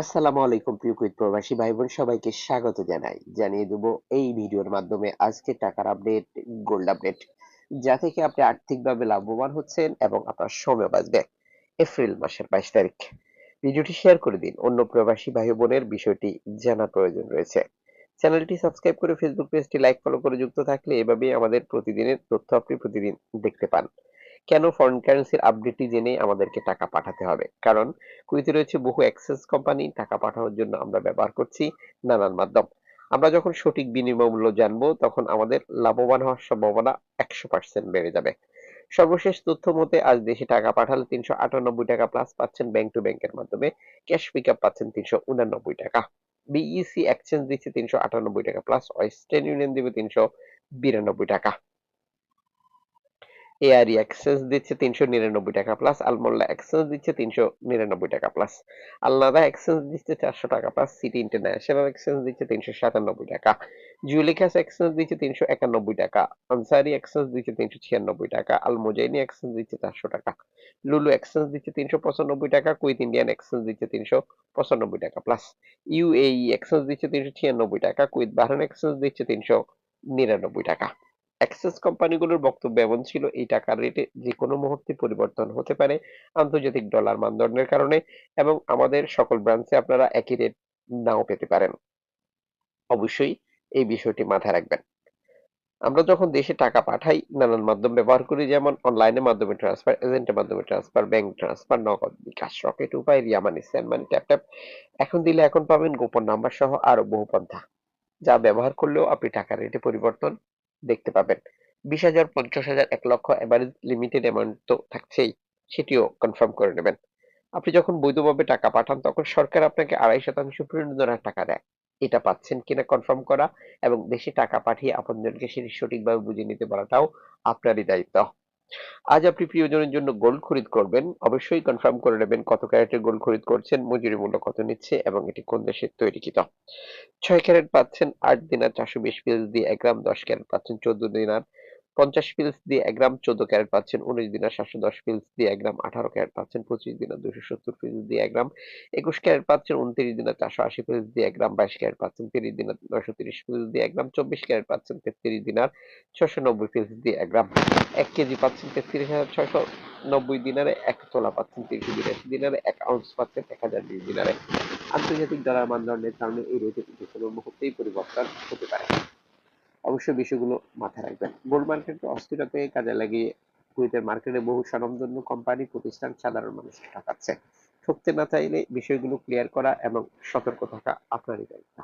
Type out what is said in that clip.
আসসালামু আলাইকুম, প্রিয় কুইত প্রবাসী ভাই বোন সবাইকে স্বাগত জানাই। জানিয়ে দেব এই ভিডিওর মাধ্যমে আজকে টাকার আপডেট গোল্ড আপডেট যা থেকে আপনি আর্থিকভাবে লাভবান হচ্ছেন এবং আপনার সময় বাঁচবে। এপ্রিল মাসের বাইশ তারিখ। ভিডিওটি শেয়ার করে দিন। অন্য প্রবাসী ভাই বোনের বিষয়টি জানার প্রয়োজন রয়েছে। চ্যানেলটি সাবস্ক্রাইব করে ফেসবুক পেজটি লাইক ফলো করে যুক্ত থাকলে এভাবেই আমাদের প্রতিদিনের তথ্য আপনি প্রতিদিন দেখতে পান। কেন ফরেন কারেন্সির আপডেটটি জেনে আমাদেরকে টাকা পাঠাতে হবে? কারণ কুইতে রয়েছে বহু অ্যাক্সেস কোম্পানি টাকা পাঠানোর জন্য আমরা ব্যবহার করছি নানান মাধ্যম। আমরা যখন সঠিক বিনিময় মূল্য জানব, তখন আমাদের লাভবান হওয়ার সম্ভাবনা একশো পার্সেন্ট বেড়ে যাবে। সর্বশেষ তথ্য মতে, আজ দেশে টাকা পাঠালে তিনশো আটানব্বই টাকা প্লাস পাচ্ছেন ব্যাংক টু ব্যাংকের মাধ্যমে। ক্যাশ পিক আপ পাচ্ছেন তিনশো উনানব্বই টাকা। বিইসি এক্সচেঞ্জ দিচ্ছে তিনশো আটানব্বই টাকা প্লাস ওয়েস্টার্ন ইউনিয়ন দিবে তিনশো বিরানব্বই টাকা। এআরই এক্সচেঞ্জ দিচ্ছে তিনশো নিরানব্বই টাকা প্লাস আলমোল্লা এক্সচেঞ্জ দিচ্ছে তিনশো নিরানব্বই টাকা প্লাস আলনাদা এক্সচেঞ্জ দিচ্ছে চারশো টাকা প্লাস সিটি ইন্টারন্যাশনাল এক্সচেঞ্জ দিচ্ছে তিনশো সাতানব্বই টাকা জুলিকাস এক্সচেঞ্জ দিচ্ছে তিনশো একানব্বই টাকা আনসারি এক্সচেঞ্জ দিচ্ছে তিনশো ছিয়ানব্বই টাকা আলমোজাইনি এক্সচেঞ্জ দিচ্ছে চারশো টাকা লুলু এক্সচেঞ্জ দিচ্ছে তিনশো পঁচানব্বই টাকা কুইথ ইন্ডিয়ান এক্সচেঞ্জ দিচ্ছে তিনশো পঁচানব্বই টাকা প্লাস ইউএই এক্সচেঞ্জ দিচ্ছে তিনশো ছিয়ানব্বই টাকা কুইথ বাহারান এক্সচেঞ্জ দিচ্ছে তিনশো নিরানব্বই টাকা অ্যাক্সেস কোম্পানিগুলোর বক্তব্য এমন ছিল, এই টাকার রেটে যে কোনো মুহূর্তে পরিবর্তন হতে পারে আন্তর্জাতিক ডলার মানদণ্ডের কারণে এবং আমাদের সকল ব্রাঞ্চে আপনারা একই রেট নাও পেতে পারেন। অবশ্যই এই বিষয়টি মাথায় রাখবেন। আমরা যখন দেশে টাকা পাঠাই, নানান মাধ্যম ব্যবহার করি, যেমন অনলাইনের মাধ্যমে ট্রান্সফার এজেন্টের মাধ্যমে transfer bank transfer Nagad bKash Rocket Upay Ria money send money tap tap এখন দিলে এখন পাবেন গোপন নাম্বার সহ আরও বহু পন্থা। যা ব্যবহার করলেও আপনি টাকার রেটে পরিবর্তন দেখতে পাবেন। বিশ হাজার, পঞ্চাশ হাজার, এক লক্ষ এভারেজ লিমিটেড অ্যামাউন্ট তো থাকছেই, সেটিও কনফার্ম করে নেবেন। আপনি যখন বৈধভাবে টাকা পাঠান, তখন সরকার আপনাকে আড়াই শতাংশ প্রণোদনার টাকা দেয়। এটা পাচ্ছেন কিনা কনফার্ম করা এবং দেশে টাকা পাঠিয়ে আপনজনকে সেটি সঠিকভাবে বুঝে নিতে পারাটাও আপনারই দায়িত্ব। আজ আপনি প্রিয়জনের জন্য গোল্ড খরিদ করবেন। অবশ্যই কনফার্ম করে নেবেন কত ক্যারেটের গোল্ড খরিদ করছেন, মজুরি মূল্য কত নিচ্ছে এবং এটি কোন দেশের তৈরিকৃত ছয় ক্যারেট পাচ্ছেন আট দিনার চারশো বিশ পিস দিয়ে এক গ্রাম দশ ক্যারেট পাচ্ছেন চোদ্দ দিনার পঞ্চাশ পিলস দিয়ে এক গ্রাম চোদ্দ ক্যারেট পাচ্ছেন, উনিশ দিনার সাতশো দশ পিলস দিয়ে এক গ্রাম আঠারো ক্যারেট পাচ্ছেন, পঁচিশ দিনার দুশো সত্তর পিলস দিয়ে এক গ্রাম একুশ ক্যারেট পাচ্ছেন, উনত্রিশ দিনার চারশো আশি পিলস দিয়ে এক গ্রাম বাইশ ক্যারেট পাচ্ছেন, তিরিশ দিনার নয়শো তিরিশ পিলস দিয়ে এক গ্রাম চব্বিশ ক্যারেট পাচ্ছেন, তেত্রিশ দিনার ছশো নব্বই পিলস দিয়ে এক গ্রাম এক কেজি পাচ্ছেন, তেত্রিশ হাজার ছয়শো নব্বই দিনারে এক তোলা পাচ্ছেন তিনশো বিরাশি দিনারে এক আউন্স পাচ্ছেন, এক হাজার বিশ দিনারে আন্তর্জাতিক ডলার মানদণ্ডের কারণে এই রেটে যে কোনো মুহূর্তেই পরিবর্তন হতে পারে। অবশ্যই বিষয়গুলো মাথায় রাখবেন। গোল্ড মার্কেটকে অস্থিরতাকে কাজে লাগিয়ে কুয়েতের মার্কেটে বহু স্বনামধন্য কোম্পানি প্রতিষ্ঠান, সাধারণ মানুষকে ঠকাচ্ছে ঠকতে না চাইলে বিষয়গুলো ক্লিয়ার করা এবং সতর্ক থাকা আপনারই দায়িত্ব।